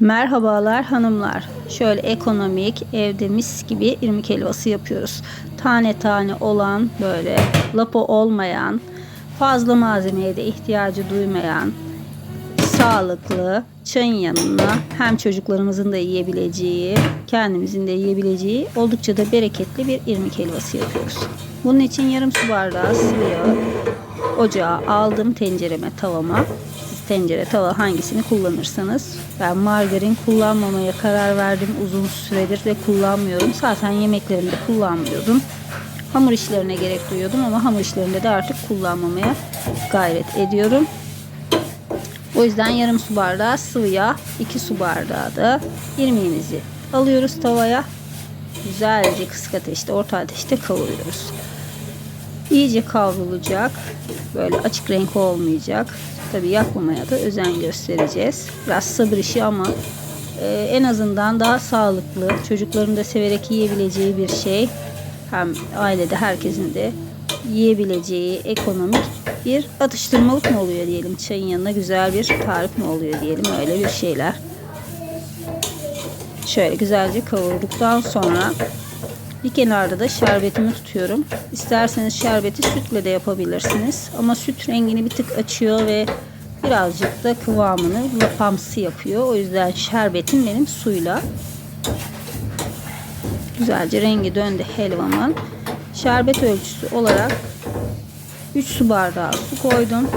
Merhabalar hanımlar. Şöyle ekonomik evde mis gibi irmik helvası yapıyoruz. Tane tane olan böyle lapo olmayan, fazla malzemeye de ihtiyacı duymayan, sağlıklı, çayın yanına hem çocuklarımızın da yiyebileceği, kendimizin de yiyebileceği oldukça da bereketli bir irmik helvası yapıyoruz. Bunun için yarım su bardağı sıvı yağı ocağa aldım tencereme tavama. Tencere tava hangisini kullanırsanız. Ben margarin kullanmamaya karar verdim uzun süredir ve kullanmıyorum. Zaten yemeklerimde kullanmıyordum. Hamur işlerine gerek duyuyordum ama hamur işlerinde de artık kullanmamaya gayret ediyorum. O yüzden yarım su bardağı sıvı yağ, 2 su bardağı da irmiğimizi alıyoruz tavaya. Güzelce kısık ateşte, orta ateşte kavuruyoruz. İyice kavrulacak. Böyle açık renk olmayacak. Tabii yakmamaya da özen göstereceğiz. Biraz sabır işi ama e, en azından daha sağlıklı, çocukların da severek yiyebileceği bir şey. Hem ailede herkesin de yiyebileceği ekonomik bir atıştırmalık mı oluyor diyelim. Çayın yanına güzel bir tarif mi oluyor diyelim. Öyle bir şeyler. Şöyle güzelce kavurduktan sonra bir kenarda da şerbetimi tutuyorum. İsterseniz şerbeti sütle de yapabilirsiniz. Ama süt rengini bir tık açıyor ve birazcık da kıvamını lapamsı yapıyor. O yüzden şerbetim benim suyla. Güzelce rengi döndü helvamın. Şerbet ölçüsü olarak 3 su bardağı su koydum.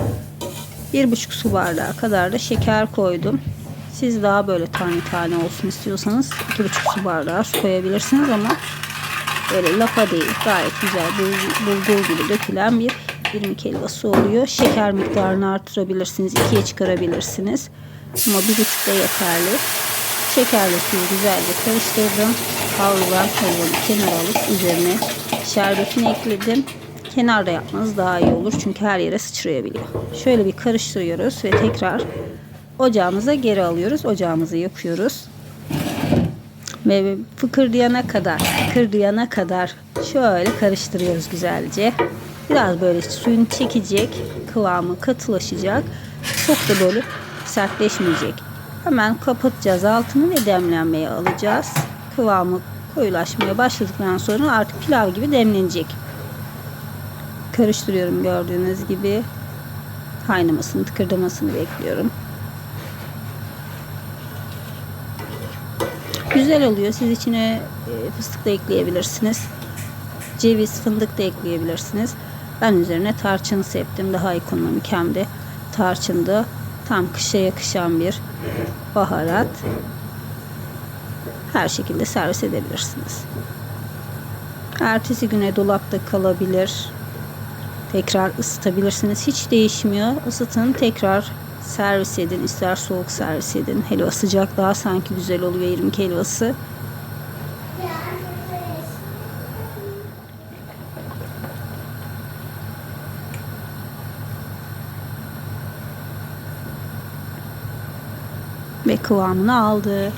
1,5 su bardağı kadar da şeker koydum. Siz daha böyle tane tane olsun istiyorsanız 2,5 su bardağı su koyabilirsiniz ama böyle lapa değil gayet güzel bulgur gibi dökülen bir irmik helvası oluyor. Şeker miktarını artırabilirsiniz. ikiye çıkarabilirsiniz. Ama bir buçukta yeterli. Şekerle suyu güzelce karıştırdım. Havludan helvamı kenara alıp üzerine şerbetini ekledim. Kenarda yapmanız daha iyi olur. Çünkü her yere sıçrayabiliyor. Şöyle bir karıştırıyoruz ve tekrar ocağımıza geri alıyoruz. Ocağımızı yakıyoruz. Ve fıkırdayana kadar, fıkırdayana kadar şöyle karıştırıyoruz güzelce. Biraz böyle suyun çekecek, kıvamı katılaşacak. Çok da böyle sertleşmeyecek. Hemen kapatacağız altını ve demlenmeye alacağız. Kıvamı koyulaşmaya başladıktan sonra artık pilav gibi demlenecek. Karıştırıyorum gördüğünüz gibi. Kaynamasını, tıkırdamasını bekliyorum. Güzel oluyor. Siz içine e, fıstık da ekleyebilirsiniz. Ceviz, fındık da ekleyebilirsiniz. Ben üzerine tarçın septim. Daha ekonomik hem de tarçında tam kışa yakışan bir baharat. Her şekilde servis edebilirsiniz. Ertesi güne dolapta kalabilir. Tekrar ısıtabilirsiniz. Hiç değişmiyor. Isıtın tekrar servis edin. İster soğuk servis edin. Helva sıcak daha sanki güzel oluyor irmik helvası. Ve kıvamını aldı.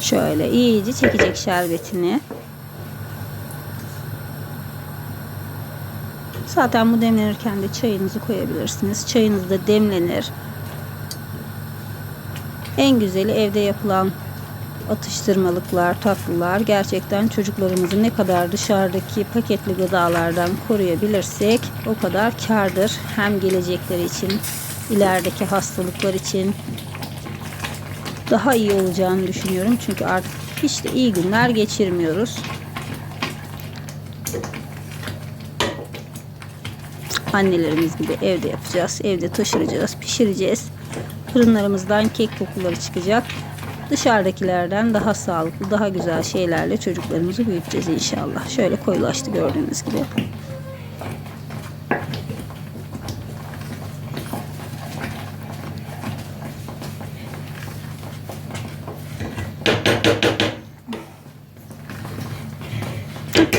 Şöyle iyice çekecek şerbetini. Zaten bu demlenirken de çayınızı koyabilirsiniz. Çayınız da demlenir. En güzeli evde yapılan atıştırmalıklar, tatlılar gerçekten çocuklarımızı ne kadar dışarıdaki paketli gıdalardan koruyabilirsek o kadar kardır. Hem gelecekleri için, ilerideki hastalıklar için daha iyi olacağını düşünüyorum. Çünkü artık hiç de iyi günler geçirmiyoruz. Annelerimiz gibi evde yapacağız. Evde taşıracağız, pişireceğiz. Fırınlarımızdan kek kokuları çıkacak. Dışarıdakilerden daha sağlıklı, daha güzel şeylerle çocuklarımızı büyüteceğiz inşallah. Şöyle koyulaştı gördüğünüz gibi.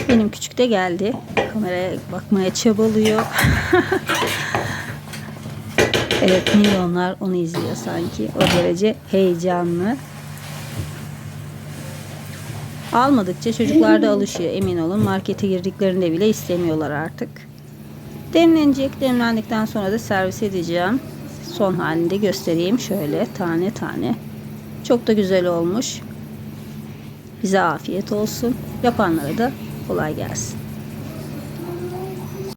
Benim küçük de geldi. Kameraya bakmaya çabalıyor. evet milyonlar onu izliyor sanki. O derece heyecanlı. Almadıkça çocuklar da alışıyor emin olun. Markete girdiklerinde bile istemiyorlar artık. Demlenecek. Demlendikten sonra da servis edeceğim. Son halinde göstereyim şöyle tane tane. Çok da güzel olmuş. Bize afiyet olsun. Yapanlara da kolay gelsin.